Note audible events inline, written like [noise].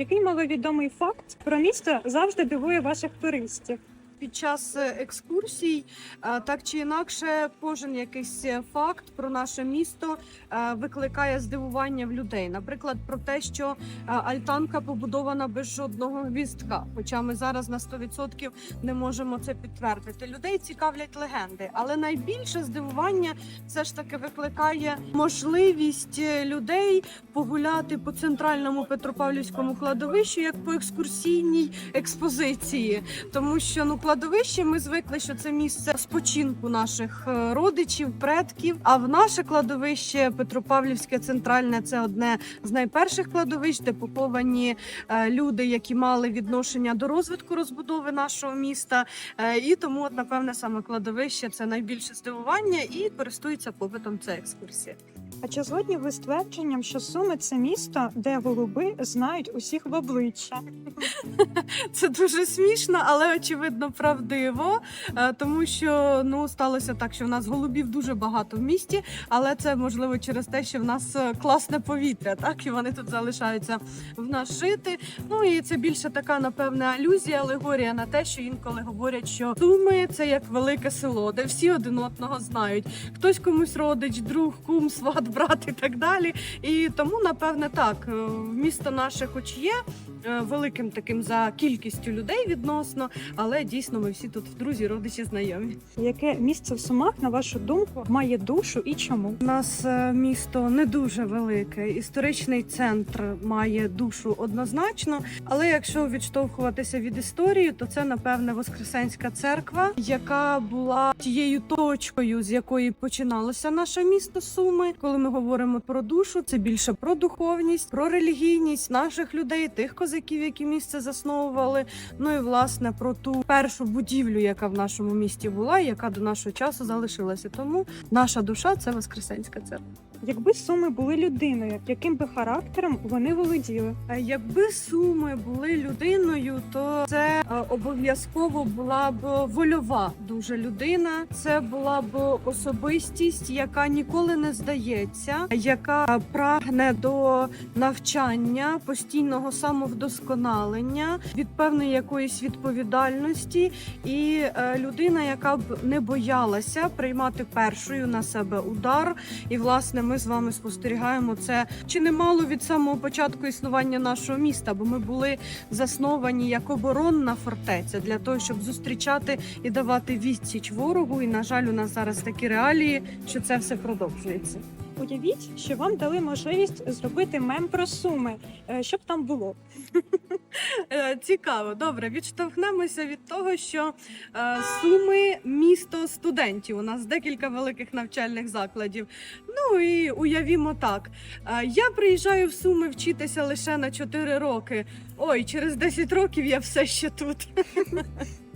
Який маловідомий факт про місто завжди дивує ваших туристів? Під час е, екскурсій так чи інакше, кожен якийсь е, факт про наше місто е, викликає здивування в людей. Наприклад, про те, що альтанка побудована без жодного гвіздка. Хоча ми зараз на 100% не можемо це підтвердити. Людей цікавлять легенди, але найбільше здивування все ж таки викликає можливість людей погуляти по центральному Петропавлівському кладовищу як по екскурсійній експозиції тому що ну кладовище ми звикли, що це місце спочинку наших е, родичів, предків. А в наше кладовище Петропавлівське центральне це одне з найперших кладовищ, де поховані е, люди, які мали відношення до розвитку розбудови нашого міста. Е, І тому, напевне, саме кладовище це найбільше здивування і користується попитом ця екскурсія. А чи згодні ви з твердженням, що Суми це місто, де голуби знають усіх в обличчя? [laughs] Це дуже смішно, але очевидно правдиво, е, тому що ну сталося так, що в нас голубів дуже багато в місті, але це можливо через те, що в нас е, класне повітря, так і вони тут залишаються в нас жити. Ну і це більше така, напевне, алюзія, алегорія на те, що інколи говорять, що Суми це як велике село, де всі один одного знають. Хтось комусь родич, друг, кум, сват, брат і так далі. І тому, напевне, так е, місто наше, хоч є е, великим таким за кількістю людей відносно, але дійсно ми всі тут друзі, родичі, знайомі. Яке місце в Сумах, на вашу думку, має душу і чому? У нас е, місто не дуже велике. Історичний центр має душу однозначно. Але якщо відштовхуватися від історії, то це напевне Воскресенська церква, яка була тією точкою, з якої починалося наше місто Суми. Коли ми говоримо про душу, це більше про духовність, про релігійність наших людей, тих козаків, які місце засновували. Ну і власне про ту першу будівлю, яка в нашому місті була, і яка до нашого часу залишилася. Тому наша душа це Воскресенська церква. Якби Суми були людиною, яким би характером вони володіли? Е, Якби суми були людиною, то це е, обов'язково була б вольова дуже людина. Це була б особистість, яка ніколи не здається, яка прагне до навчання, постійного самовдосконалення, від певної якоїсь відповідальності, і е, людина, яка б не боялася приймати першою на себе удар. І власне ми з вами спостерігаємо це чи немало від самого початку існування нашого міста, бо ми були засновані як оборонна фортеця для того, щоб зустрічати і давати відсіч ворогу. І на жаль, у нас зараз такі реалії, що це все продовжується. Уявіть, що вам дали можливість зробити мем про Суми. Е, Що там було? [laughs] Е, Цікаво, добре, відштовхнемося від того, що е, Суми місто студентів. У нас декілька великих навчальних закладів. Ну і уявімо так. Я приїжджаю в Суми вчитися лише на 4 роки. Ой, через 10 років я все ще тут. [laughs]